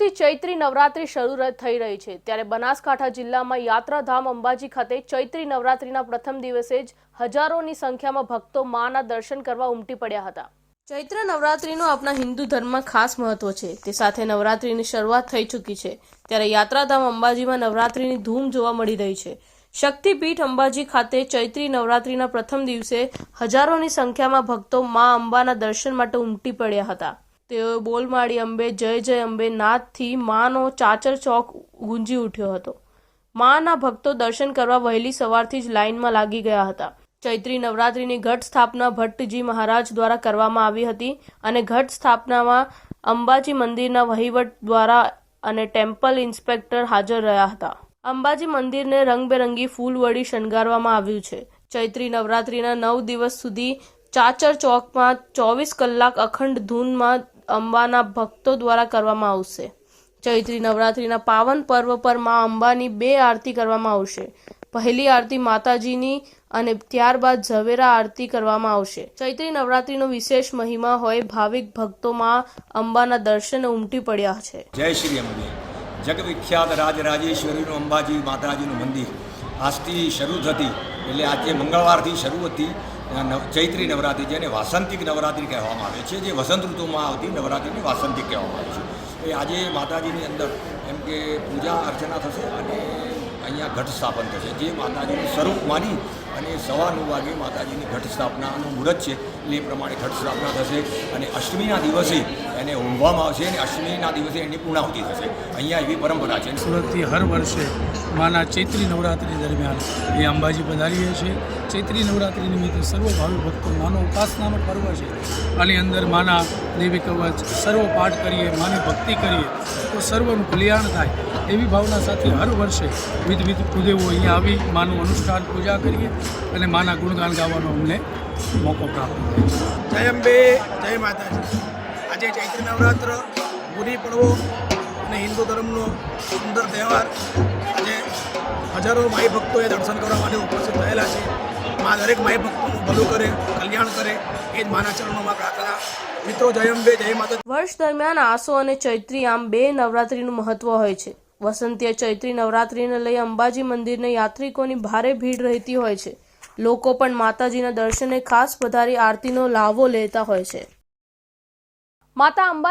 આજથી ચૈત્રી નવરાત્રી શરૂ થઈ રહી છે. ત્યારે બનાસકાંઠા જિલ્લામાં યાત્રાધામ અંબાજી ખાતે ચૈત્રી નવરાત્રીના પ્રથમ દિવસે જ હજારોની સંખ્યામાં ભક્તો માના દર્શન કરવા ઉમટી પડ્યા હતા. ચૈત્ર નવરાત્રીનું આપણા હિન્દુ ધર્મમાં ખાસ મહત્વ છે. તે સાથે નવરાત્રીની શરૂઆત થઈ ચૂકી છે. ત્યારે યાત્રાધામ અંબાજીમાં નવરાત્રીની ધૂમ જોવા મળી રહી છે. શક્તિપીઠ અંબાજી ખાતે ચૈત્રી નવરાત્રીના પ્રથમ દિવસે હજારોની સંખ્યામાં ભક્તો મા અંબાના દર્શન માટે ઉમટી પડ્યા હતા. તેઓએ બોલમાળી અંબે, જય જય અંબે નાદથી માનો ચાચર ચોક ગુંજી ઉઠ્યો હતો. માના ભક્તો દર્શન કરવા વહેલી સવારથી જ લાઇનમાં લાગી ગયા હતા. ચૈત્રી નવરાત્રીની ઘટ સ્થાપના ભટ્ટજી મહારાજ દ્વારા કરવામાં આવી હતી અને ઘટ સ્થાપનામાં અંબાજી મંદિરના વહીવટ દ્વારા અને ટેમ્પલ ઇન્સ્પેક્ટર હાજર રહ્યા હતા. અંબાજી મંદિરને રંગબેરંગી ફૂલ વડી શણગારવામાં આવ્યું છે. ચૈત્રી નવરાત્રીના નવ દિવસ સુધી ચાચર ચોકમાં ચોવીસ કલાક અખંડ ધૂનમાં અંબાના ભક્તો દ્વારા કરવામાં આવશે. ચૈત્રી નવરાત્રીના પાવન પર્વ પર મા અંબાની બે આરતી કરવામાં આવશે. પહેલી આરતી માતાજીની અને ત્યારબાદ ઝવેરા આરતી કરવામાં આવશે. ચૈત્રી નવરાત્રીનો વિશેષ મહિમા હોય ભાવિક ભક્તોમાં અંબાના દર્શને ઉમટી પડ્યા છે. જય શ્રી અંબે જગવિખ્યાત રાજરાજેશ્વરીનું અંબાજી માતાજીનું મંદિર આજથી શરૂ થતી, એટલે આજે મંગળવારથી શરૂ હતી. ચૈત્રી નવરાત્રિ જેને વાસંતિક નવરાત્રિ કહેવામાં આવે છે, જે વસંત ઋતુમાં આવતી નવરાત્રિને વાસંતિક કહેવામાં આવે છે. એ આજે માતાજીની અંદર એમ કે પૂજા અર્ચના થશે અને અહીંયા ઘટ સ્થાપન થશે. જે માતાજીનું સ્વરૂપ માની અને સવા નવ વાગે માતાજીની ઘટ સ્થાપનાનું મુહૂર્ત છે, એટલે એ પ્રમાણે ઘટ સ્થાપના થશે અને અષ્ટમીના દિવસે એને ઊંઘવામાં આવશે અને અષ્ટમીના દિવસે એની પૂર્ણાહુતિ થશે. અહીંયા એવી પરંપરા છે. સુરતથી હર વર્ષે માના ચૈત્રી નવરાત્રિ દરમિયાન એ અંબાજી પધારીએ છીએ. ચૈત્રી નવરાત્રિ નિમિત્તે સર્વ ભાવિ ભક્તો માનો ઉપાસનાનો પર્વ છે. આની અંદર માના દેવી કવચ સર્વ પાઠ કરીએ માની ભક્તિ કરીએ તો સર્વનું કલ્યાણ થાય એવી ભાવના સાથે હર વર્ષે વિધ વિધ કુદેવો અહીંયા આવી માનું અનુષ્ઠાન પૂજા કરીએ અને માના ગુણગાન ગાવાનો અમને મોકો પ્રાપ્ત થાય. જય અંબે જય માતાજી. આજે ચૈત્ર નવરાત્ર, ગુડી પડવો અને હિન્દુ ધર્મનો સુંદર તહેવાર, આજે હજારો માઈ ભક્તોએ દર્શન કરવા માટે ઉપસ્થિત થયેલા છે. મા દરેક માઈ ભક્તોનું ભલું કરે, કલ્યાણ કરે, એ જ માના ચરણોમાં પ્રાર્થના મિત્રો, જય અંબે, જય માતા વર્ષ દરમિયાન આસો અને ચૈત્રી આમ બે નવરાત્રીનું મહત્વ હોય છે. વસંતીય ચૈત્રી નવરાત્રીને લઈ અંબાજી મંદિરને યાત્રિકોની ભારે ભીડ રહેતી હોય છે. લોકો પણ માતાજીના દર્શને ખાસ પધારી આરતીનો લાવો લેતા હોય છે. માતા અંબા